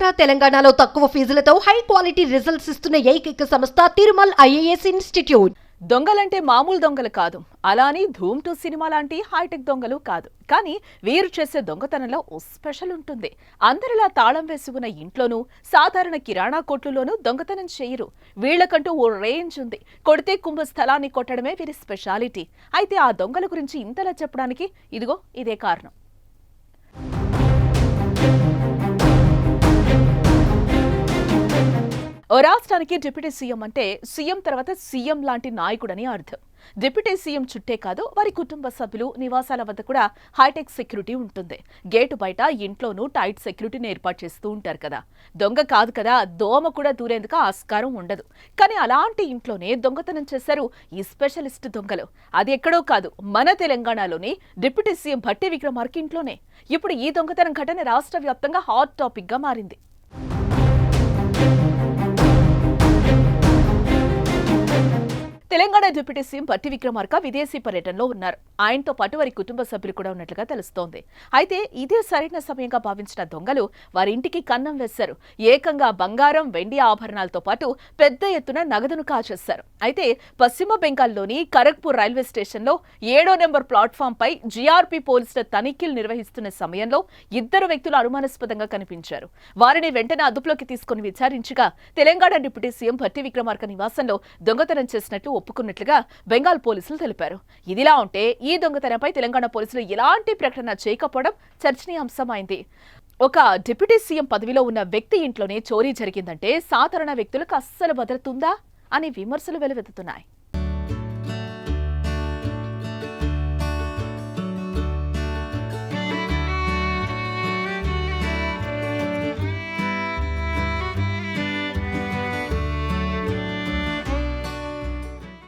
ఆంధ్ర తెలంగాణలో తక్కువ ఫీజులతో high quality results ఇస్తున్న ఏకైక సంస్థ తిరుమల్ ఐఏఎస్ ఇన్స్టిట్యూట్. దొంగలంటే మామూలు దొంగలు కాదు. అలానే ధూమ్ టూ సినిమా లాంటి హైటెక్ దొంగలు కాదు. కానీ వీరు చేసే దొంగతనంలో ఓ స్పెషల్ ఉంటుంది. అందరిలా తాళం వేసి ఉన్న ఇంట్లోనూ సాధారణ కిరాణా కొట్లులోనూ దొంగతనం చేయరు. వీళ్ళకంటూ ఓ రేంజ్ ఉంది. కొడితే కుంభ స్థలాన్ని కొట్టడమే వీరి స్పెషాలిటీ. అయితే ఆ దొంగల గురించి ఇంతలా చెప్పడానికి ఇదిగో ఇదే కారణం. ఓ రాష్ట్రానికి డిప్యూటీ సీఎం అంటే సీఎం తర్వాత సీఎం లాంటి నాయకుడని అర్థం. డిప్యూటీ సీఎం చుట్టే కాదు వారి కుటుంబ సభ్యులు నివాసాల వద్ద కూడా హైటెక్ సెక్యూరిటీ ఉంటుంది. గేటు బయట ఇంట్లోనూ టైట్ సెక్యూరిటీని ఏర్పాటు చేస్తూ ఉంటారు కదా. దొంగ కాదు కదా దోమ కూడా దూరేందుకు ఆస్కారం ఉండదు. కానీ అలాంటి ఇంట్లోనే దొంగతనం చేశారు ఈ స్పెషలిస్ట్ దొంగలు. అది ఎక్కడో కాదు మన తెలంగాణలోని డిప్యూటీ సీఎం భట్టి విక్రమార్కి ఇంట్లోనే. ఇప్పుడు ఈ దొంగతనం ఘటన రాష్ట్ర వ్యాప్తంగా హాట్ టాపిక్గా మారింది. తెలంగాణ డిప్యూటీ సీఎం పట్టి విక్రమార్క విదేశీ పర్యటనలో ఉన్నారు. ఆయనతో పాటు వారి కుటుంబ సభ్యులు కూడా ఉన్నట్లుగా తెలుస్తోంది. అయితే ఇదే సరైన సమయంగా భావించిన దొంగలు వారి ఇంటికి కన్నం వేశారు. ఏకంగా బంగారం వెండి ఆభరణాలతో పాటు పెద్ద ఎత్తున నగదును కాచేశారు అయితే పశ్చిమ బెంగాల్లోని ఖరగ్పూర్ రైల్వే స్టేషన్లో ఏడో నెంబర్ ప్లాట్ఫామ్ పై జీఆర్పీ పోలీసుల తనిఖీలు నిర్వహిస్తున్న సమయంలో ఇద్దరు వ్యక్తులు అనుమానాస్పదంగా కనిపించారు. వారిని వెంటనే అదుపులోకి తీసుకుని విచారించగా తెలంగాణ డిప్యూటీ సీఎం భట్టి విక్రమార్క నివాసంలో దొంగతనం చేసినట్లు ఒప్పుకున్నట్లుగా బెంగాల్ పోలీసులు తెలిపారు. ఇదిలా ఉంటే ఈ దొంగతనంపై తెలంగాణ పోలీసులు ఎలాంటి ప్రకటన చేయకపోవడం చర్చనీయాంశమైంది. ఒక డిప్యూటీ సీఎం పదవిలో ఉన్న వ్యక్తి ఇంట్లోనే చోరీ జరిగిందంటే సాధారణ వ్యక్తులకు అస్సలు భద్రతుందా అని విమర్శలు వెలువెత్తుతున్నాయి.